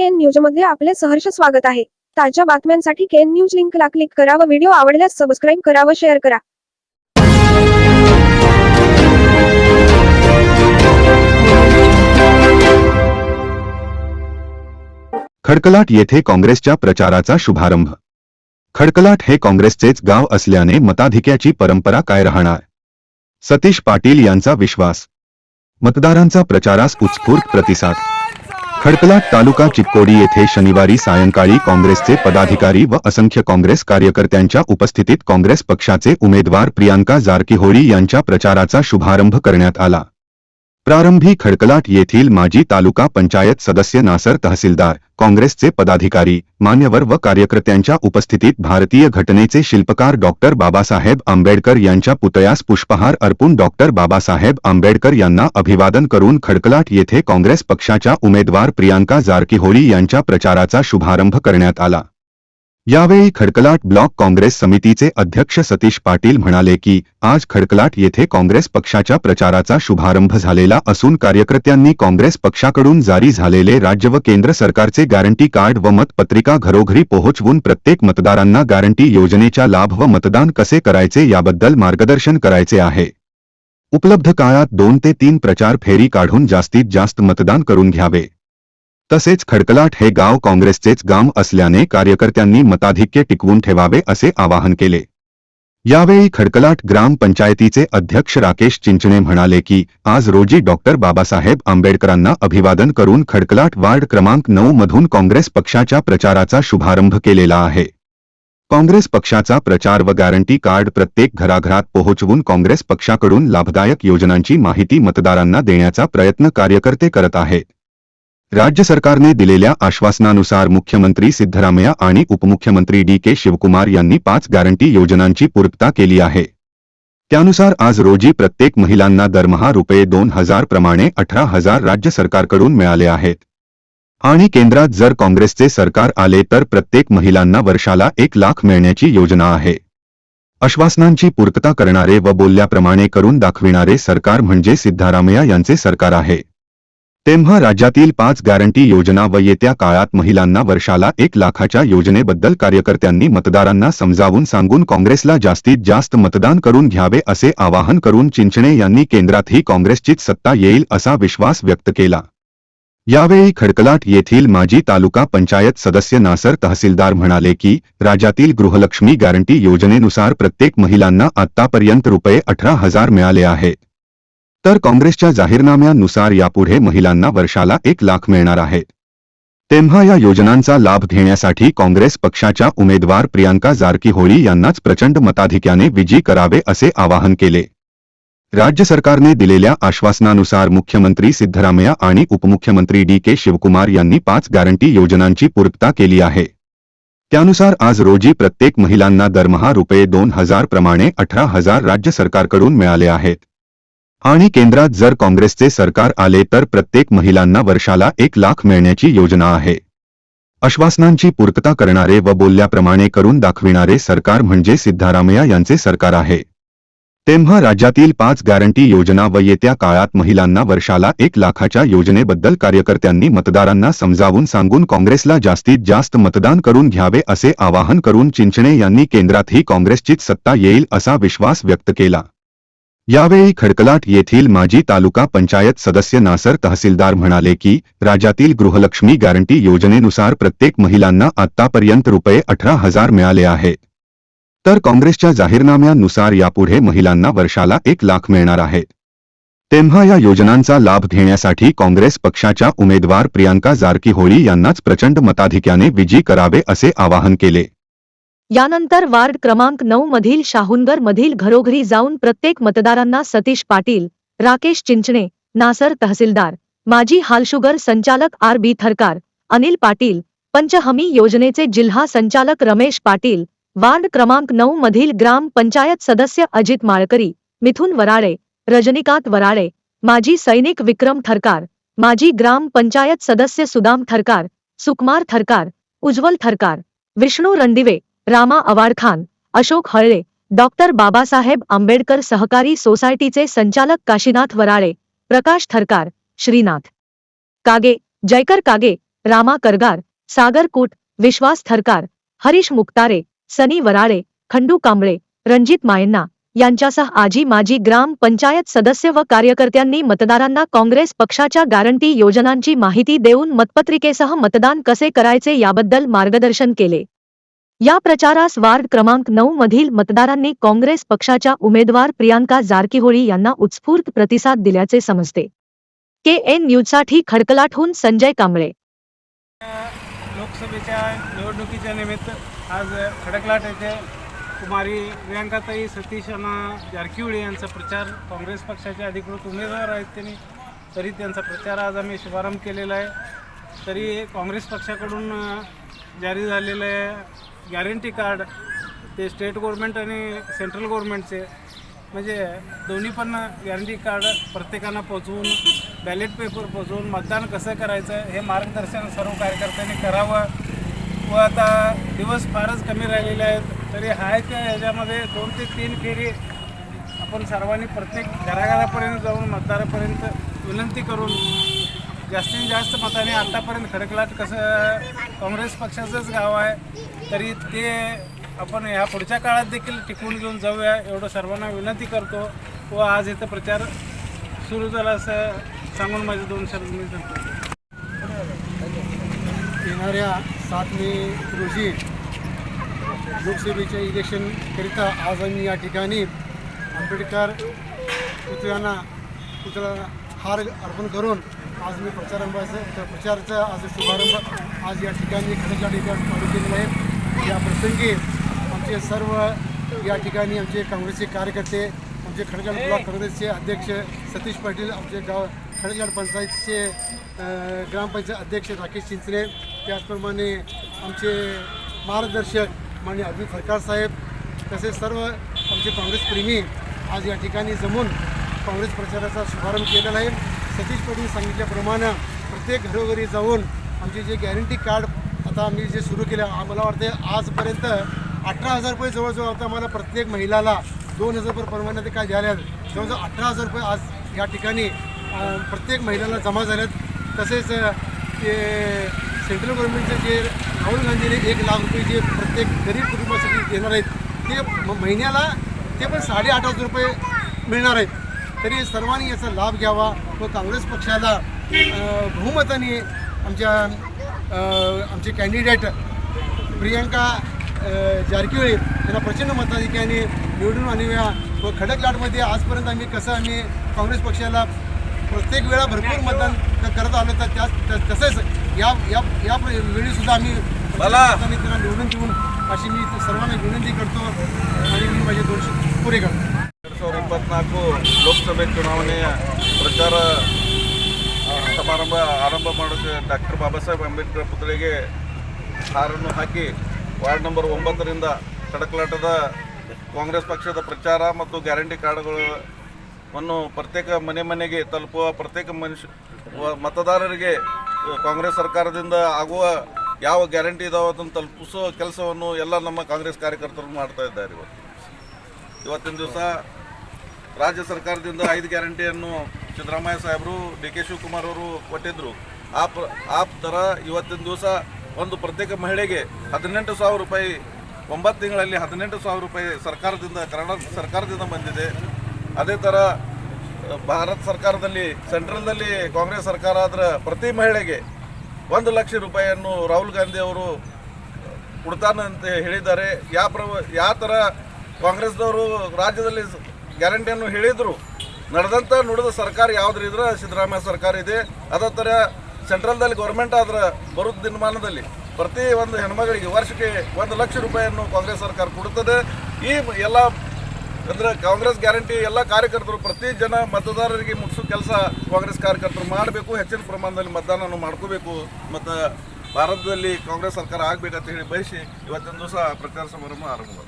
केन न्यूजमध्ये आपले सहर्ष स्वागत आहे. ताज्या बातम्यांसाठी केन न्यूज लिंकला क्लिक करा व व्हिडिओ आवडल्यास सबस्क्राईब करा व शेअर करा. खडकलाट येथे काँग्रेसच्या प्रचाराचा शुभारंभ. खडकलाट हे काँग्रेसचेच गाव असल्याने मताधिक्याची परंपरा काय राहणार? सतीश पाटील यांचा विश्वास. मतदारांचा प्रचारास उत्स्फूर्त प्रतिसाद. खडकलाट तालुका चिक्कोडी येथे शनिवारी सायंकाळी काँग्रेसचे पदाधिकारी व असंख्य काँग्रेस कार्यकर्त्यांच्या उपस्थितीत काँग्रेस पक्षाचे उमेदवार प्रियांका जारकीहोळी यांच्या प्रचाराचा शुभारंभ करण्यात आला. प्रारंभी खडकलाट येथील माजी तालुका पंचायत सदस्य नासर तहसीलदार काँग्रेसचे पदाधिकारी मान्यवर व कार्यकर्त्यांच्या उपस्थितीत भारतीय घटनेचे शिल्पकार डॉक्टर बाबासाहेब आंबेडकर यांच्या पुतळ्यास पुष्पहार अर्पून डॉक्टर बाबासाहेब आंबेडकर यांना अभिवादन करून खडकलाट येथे काँग्रेस पक्षाच्या उमेदवार प्रियांका जारकीहोली यांच्या प्रचाराचा शुभारंभ करण्यात आला. यावेळी खडकलाट ब्लॉक काँग्रेस समितीचे अध्यक्ष सतीश पाटील म्हणाले की आज खडकलाट येथे काँग्रेस पक्षाच्या प्रचाराचा शुभारंभ झालेला असून कार्यकर्त्यांनी काँग्रेस पक्षाकडून जारी झालेले राज्य व केंद्र सरकारचे गॅरंटी कार्ड व मतपत्रिका घरोघरी पोहोचवून प्रत्येक मतदारांना गॅरंटी योजनेचा लाभ व मतदान कसे करायचे याबद्दल मार्गदर्शन करायचे आहे. उपलब्ध काळात दोन ते तीन प्रचार फेरी काढून जास्तीत जास्त मतदान करून घ्यावे. तसेच खडकलाट हे गाव काँग्रेसचेच गाव असल्याने कार्यकर्त्यांनी मताधिक्य टिकवून ठेवावे असे आवाहन केले. यावेळी खडकलाट ग्रामपंचायतीचे अध्यक्ष राकेश चिंचणे म्हणाले की आज रोजी डॉक्टर बाबासाहेब आंबेडकरांना अभिवादन करून खडकलाट वार्ड क्रमांक नऊ मधून काँग्रेस पक्षाच्या प्रचाराचा शुभारंभ केलेला आहे. काँग्रेस पक्षाचा प्रचार व गॅरंटी कार्ड प्रत्येक घराघरात पोहोचवून काँग्रेस पक्षाकडून लाभदायक योजनांची माहिती मतदारांना देण्याचा प्रयत्न कार्यकर्ते करत आहेत. राज्य सरकारने दिलेल्या आश्वासनानुसार मुख्यमंत्री सिद्धरामय्या आणि उपमुख्यमंत्री डी के शिवकुमार यांनी पाच गॅरंटी योजनांची पूर्तता केली आहे. त्यानुसार आज रोजी प्रत्येक महिलांना दरमहा रुपये दोन हजार प्रमाणे अठरा हजार राज्य सरकारकडून मिळाले आहेत. आणि केंद्रात जर काँग्रेसचे सरकार आले तर प्रत्येक महिलांना वर्षाला एक लाख मिळण्याची योजना आहे. आश्वासनांची पूर्तता करणारे व बोलल्याप्रमाणे करून दाखविणारे सरकार म्हणजे सिद्धारामय्या यांचे सरकार आहे. तेव्हा राज्यातील पाच गॅरंटी योजना व येत्या काळात महिलांना वर्षाला एक लाखाच्या योजनेबद्दल कार्यकर्त्यांनी मतदारांना समजावून सांगून काँग्रेसला जास्तीत जास्त मतदान करून घ्यावे असे आवाहन करून चिंचणे यांनी केंद्रातही काँग्रेसचीच सत्ता येईल असा विश्वास व्यक्त केला. यावेळी खडकलाट येथील माजी तालुका पंचायत सदस्य नासर तहसीलदार म्हणाले की राज्यातील गृहलक्ष्मी गॅरंटी योजनेनुसार प्रत्येक महिलांना आतापर्यंत रुपये अठरा हजार मिळाले आहेत तर काँग्रेसच्या जाहीरनाम्यानुसार यापुढे महिलांना वर्षाला एक लाख मिळणार आहे. तेव्हा या योजनांचा लाभ घेण्यासाठी काँग्रेस पक्षाच्या उमेदवार प्रियांका जारकीहोळी यांनाच प्रचंड मताधिक्याने विजयी करावे असे आवाहन केले. राज्य सरकारने दिलेल्या आश्वासनानुसार मुख्यमंत्री सिद्धरामय्या आणि उपमुख्यमंत्री डी के शिवकुमार यांनी पाच गॅरंटी योजनांची पूर्तता केली आहे. त्यानुसार आज रोजी प्रत्येक महिलांना दरमहा रुपये दोन हजार प्रमाणे अठरा हजार राज्य सरकारकडून मिळाले आहेत. आणि केंद्रात जर काँग्रेसचे सरकार आले तर प्रत्येक महिलांना वर्षाला एक लाख मिळण्याची योजना आहे. आश्वासनांची पूर्तता करणारे व बोलल्याप्रमाणे करून दाखविणारे सरकार म्हणजे सिद्धारामय्या यांचे सरकार आहे. तेव्हा राज्यातील पाच गॅरंटी योजना व येत्या काळात महिलांना वर्षाला एक लाखाच्या योजनेबद्दल कार्यकर्त्यांनी मतदारांना समजावून सांगून काँग्रेसला जास्तीत जास्त मतदान करून घ्यावे असे आवाहन करून चिंचणे यांनी केंद्रातही काँग्रेसचीच सत्ता येईल असा विश्वास व्यक्त केला. यावेळी खडकलाट येथील माजी तालुका पंचायत सदस्य नासर तहसीलदार म्हणाले की राज्यातील गृहलक्ष्मी गॅरंटी योजनेनुसार प्रत्येक महिलांना आतापर्यंत रुपये अठरा हजार मिळाले आहे. तर काँग्रेसच्या जाहीरनाम्यानुसार यापुढे महिलांना वर्षाला एक लाख मिळणार आहे. तेव्हा या योजनांचा लाभ घेण्यासाठी काँग्रेस पक्षाच्या उमेदवार प्रियांका जारकीहोळी यांनाच प्रचंड मताधिक्याने विजयी करावे असे आवाहन केले. यानंतर वार्ड क्रमांक नऊ मधील शाहुनगर मधील घरोघरी जाऊन प्रत्येक मतदारांना सतीश पाटील राकेश चिंचणे नासर तहसीलदार माजी हालशुगर संचालक आर बी थरकार अनिल पाटील पंचहमी योजनेचे जिल्हा संचालक रमेश पाटील वार्ड क्रमांक नऊ मधील ग्राम पंचायत सदस्य अजित माळकरी मिथुन वराळे रजनीकांत वराळे माजी सैनिक विक्रम थरकार माजी ग्राम पंचायत सदस्य सुदाम थरकार सुकुमार थरकार उज्ज्वल थरकार विष्णू रणदिवे रामा अवाडखान अशोक हळळे डॉक्टर बाबासाहेब आंबेडकर सहकारी सोसायटीचे संचालक काशीनाथ वराळे प्रकाश थरकार श्रीनाथ. कागे जयकर कागे रामा करगार सागर कूट विश्वास थरकार हरीश मुक्तारे सनी वराळे खंडू कांबळे रणजित मायन्ना यांच्यासह आजी माजी ग्राम पंचायत सदस्य व कार्यकर्त्यांनी मतदारांना काँग्रेस पक्षाच्या गॅरंटी योजनांची माहिती देऊन मतपत्रिकेसह मतदान कसे करायचे याबद्दल मार्गदर्शन केले. या प्रचारास वार्ड क्रमांक नऊ मधील मतदारांनी काँग्रेस पक्षाच्या उमेदवार प्रियांका जारकीहोळी यांना उत्स्फूर्त प्रतिसाद दिल्याचे समजते. के एन न्यूजसाठी खडकलाटहून संजय कांबळे. लोकसभेच्या निवडणुकीच्या निमित्त आज खडकलाट येथे कुमारी प्रियांकाताई सतीश यांना जारकिहोळी यांचा प्रचार काँग्रेस पक्षाचे अधिकृत उमेदवार आहेत त्यांनी तरी त्यांचा प्रचार आज आम्ही शुभारंभ केलेला आहे. तरी काँग्रेस पक्षाकडून जारी जारी आहे गॅरंटी कार्ड ते स्टेट गव्हर्मेंट आणि सेंट्रल गव्हर्मेंटचे म्हणजे दोन्ही पण गॅरंटी कार्ड प्रत्येकांना पोचवून बॅलेट पेपर पोचवून मतदान कसं करायचं हे मार्गदर्शन सर्व कार्यकर्त्यांनी करावं. व आता दिवस फारच कमी राहिलेले आहेत. तरी हाय त्या ह्याच्यामध्ये दोन ते तीन फेरी आपण सर्वांनी प्रत्येक घराघरापर्यंत जाऊन मतदारापर्यंत विनंती करून जास्तीत जास्त मताने आत्तापर्यंत खडकलाट कसं काँग्रेस पक्षाचंच गाव आहे. तरी ते आपण ह्या पुढच्या काळात देखील टिकवून घेऊन जाऊया एवढं सर्वांना विनंती करतो. व आज इथं प्रचार सुरू झाला असं सांगून माझे दोन शब्द मी सांगतो. येणाऱ्या सात मे रोजी लोकसभेच्या इलेक्शनकरिता आज आम्ही या ठिकाणी आंबेडकर पुतळ्यांना पुतळा हार अर्पण करून आज मी प्रचारांबाचं प्रचाराचा आज शुभारंभ आज या ठिकाणी खडकला ठिकाणी चालू केलेला आहे. या प्रसंगी आमचे सर्व या ठिकाणी आमचे काँग्रेसचे कार्यकर्ते आमचे खडकलाट ब्लॉक काँग्रेसचे अध्यक्ष सतीश पाटील आमचे गाव खडकलाट पंचायतचे ग्रामपंचायत अध्यक्ष राकेश चिंचणे त्याचप्रमाणे आमचे मार्गदर्शक माननीय अभित फरकार साहेब तसेच सर्व आमचे काँग्रेस प्रेमी आज या ठिकाणी जमून काँग्रेस प्रचाराचा शुभारंभ केलेला आहे. सतीश पाटील सांगितल्याप्रमाणे प्रत्येक घरोघरी जाऊन आमचे जे गॅरंटी कार्ड आता आम्ही जे सुरू केलं आम्हाला वाटते आजपर्यंत अठरा हजार रुपये जवळजवळ आता आम्हाला प्रत्येक महिलाला दोन हजार रुपये परवान्या ते काय द्यायला जवळजवळ अठरा हजार रुपये आज या ठिकाणी प्रत्येक महिलाला जमा झाल्यात तसेच ते सेंट्रल गव्हर्नमेंटचे जे राहुल गांधीने एक लाख रुपये जे प्रत्येक गरीब कुटुंबासाठी देणार आहेत ते म- महिन्याला ते पण साडेआठ हजार रुपये मिळणार आहेत. तरी सर्वांनी याचा लाभ घ्यावा व काँग्रेस पक्षाला बहुमताने आमच्या आमचे कॅन्डिडेट प्रियंका जारकिळे यांना प्रचंड मताधिक्याने निवडून आणूया. व खडक लाटमध्ये आजपर्यंत आम्ही कसं आम्ही काँग्रेस पक्षाला प्रत्येक वेळा भरपूर मतदान करत आलो तर त्या तसेच या या या वेळीसुद्धा आम्ही त्यांना निवडून देऊन अशी मी सर्वांना विनंती करतो आणि मी माझे दोनशे पुरे करतो. नागपूर लोकसभेत चुनावने प्रचार ಸಮಾರಂಭ ಆರಂಭ ಮಾಡೋಕೆ ಡಾಕ್ಟರ್ ಬಾಬಾ ಸಾಹೇಬ್ ಅಂಬೇಡ್ಕರ್ ಪುತ್ಳಿಗೆ ಹಾರನ್ನು ಹಾಕಿ ವಾರ್ಡ್ ನಂಬರ್ ಒಂಬತ್ತರಿಂದ ಕಡಕಲಾಟದ ಕಾಂಗ್ರೆಸ್ ಪಕ್ಷದ ಪ್ರಚಾರ ಮತ್ತು ಗ್ಯಾರಂಟಿ ಕಾರ್ಡ್ಗಳನ್ನು ಪ್ರತ್ಯೇಕ ಮನೆ ಮನೆಗೆ ತಲುಪುವ ಪ್ರತ್ಯೇಕ ಮನುಷ್ಯ ಮತದಾರರಿಗೆ ಕಾಂಗ್ರೆಸ್ ಸರ್ಕಾರದಿಂದ ಆಗುವ ಯಾವ ಗ್ಯಾರಂಟಿ ಇದಾವೆ ಅದನ್ನು ತಲುಪಿಸೋ ಕೆಲಸವನ್ನು ಎಲ್ಲ ನಮ್ಮ ಕಾಂಗ್ರೆಸ್ ಕಾರ್ಯಕರ್ತರು ಮಾಡ್ತಾ ಇದ್ದಾರೆ ಇವತ್ತು. ಇವತ್ತಿನ ದಿವಸ ರಾಜ್ಯ ಸರ್ಕಾರದಿಂದ ಐದು ಗ್ಯಾರಂಟಿಯನ್ನು ಸಿದ್ದರಾಮಯ್ಯ ಸಾಹೇಬರು ಡಿ ಕೆ ಶಿವಕುಮಾರ್ ಅವರು ಕೊಟ್ಟಿದ್ದರು ಆ ಪ್ರ, ಆ ಥರ ಇವತ್ತಿನ ದಿವಸ ಒಂದು ಪ್ರತ್ಯೇಕ ಮಹಿಳೆಗೆ ಹದಿನೆಂಟು ಸಾವಿರ ರೂಪಾಯಿ, ಒಂಬತ್ತು ತಿಂಗಳಲ್ಲಿ ಹದಿನೆಂಟು ಸಾವಿರ ರೂಪಾಯಿ ಸರ್ಕಾರದಿಂದ ಕರ್ನಾಟಕ ಸರ್ಕಾರದಿಂದ ಬಂದಿದೆ. ಅದೇ ಥರ ಭಾರತ ಸರ್ಕಾರದಲ್ಲಿ, ಸೆಂಟ್ರಲ್ದಲ್ಲಿ ಕಾಂಗ್ರೆಸ್ ಸರ್ಕಾರ ಆದರೆ ಪ್ರತಿ ಮಹಿಳೆಗೆ ಒಂದು ಲಕ್ಷ ರೂಪಾಯಿಯನ್ನು ರಾಹುಲ್ ಗಾಂಧಿ ಅವರು ಕೊಡ್ತಾನೆ ಅಂತ ಹೇಳಿದ್ದಾರೆ. ಯಾವ ಪ್ರವ, ಯಾವ ಥರ ಕಾಂಗ್ರೆಸ್ದವರು ರಾಜ್ಯದಲ್ಲಿ ಗ್ಯಾರಂಟಿಯನ್ನು ಹೇಳಿದರು ನಡೆದಂಥ ನುಡಿದ ಸರ್ಕಾರ ಯಾವ್ದು ಇದ್ರೆ? ಸಿದ್ದರಾಮಯ್ಯ ಸರ್ಕಾರ ಇದೆ. ಅದೇ ಥರ ಸೆಂಟ್ರಲ್ದಲ್ಲಿ ಗೌರ್ಮೆಂಟ್ ಆದ್ರೆ ಬರೋ ದಿನಮಾನದಲ್ಲಿ ಪ್ರತಿ ಒಂದು ಹೆಣ್ಮಗಳಿಗೆ ವರ್ಷಕ್ಕೆ ಒಂದು ಲಕ್ಷ ರೂಪಾಯಿಯನ್ನು ಕಾಂಗ್ರೆಸ್ ಸರ್ಕಾರ ಕೊಡುತ್ತದೆ. ಈ ಎಲ್ಲ ಅಂದ್ರೆ ಕಾಂಗ್ರೆಸ್ ಗ್ಯಾರಂಟಿ ಎಲ್ಲ ಕಾರ್ಯಕರ್ತರು ಪ್ರತಿ ಜನ ಮತದಾರರಿಗೆ ಮುಟ್ಟಿಸೋ ಕೆಲಸ ಕಾಂಗ್ರೆಸ್ ಕಾರ್ಯಕರ್ತರು ಮಾಡಬೇಕು. ಹೆಚ್ಚಿನ ಪ್ರಮಾಣದಲ್ಲಿ ಮತದಾನ ಮಾಡ್ಕೋಬೇಕು. ಮತ್ತು ಭಾರತದಲ್ಲಿ ಕಾಂಗ್ರೆಸ್ ಸರ್ಕಾರ ಆಗಬೇಕಂತ ಹೇಳಿ ಬಯಸಿ ಇವತ್ತಿನ ದಿವಸ ಪ್ರಚಾರ ಸಮಾರಂಭ ಆರಂಭ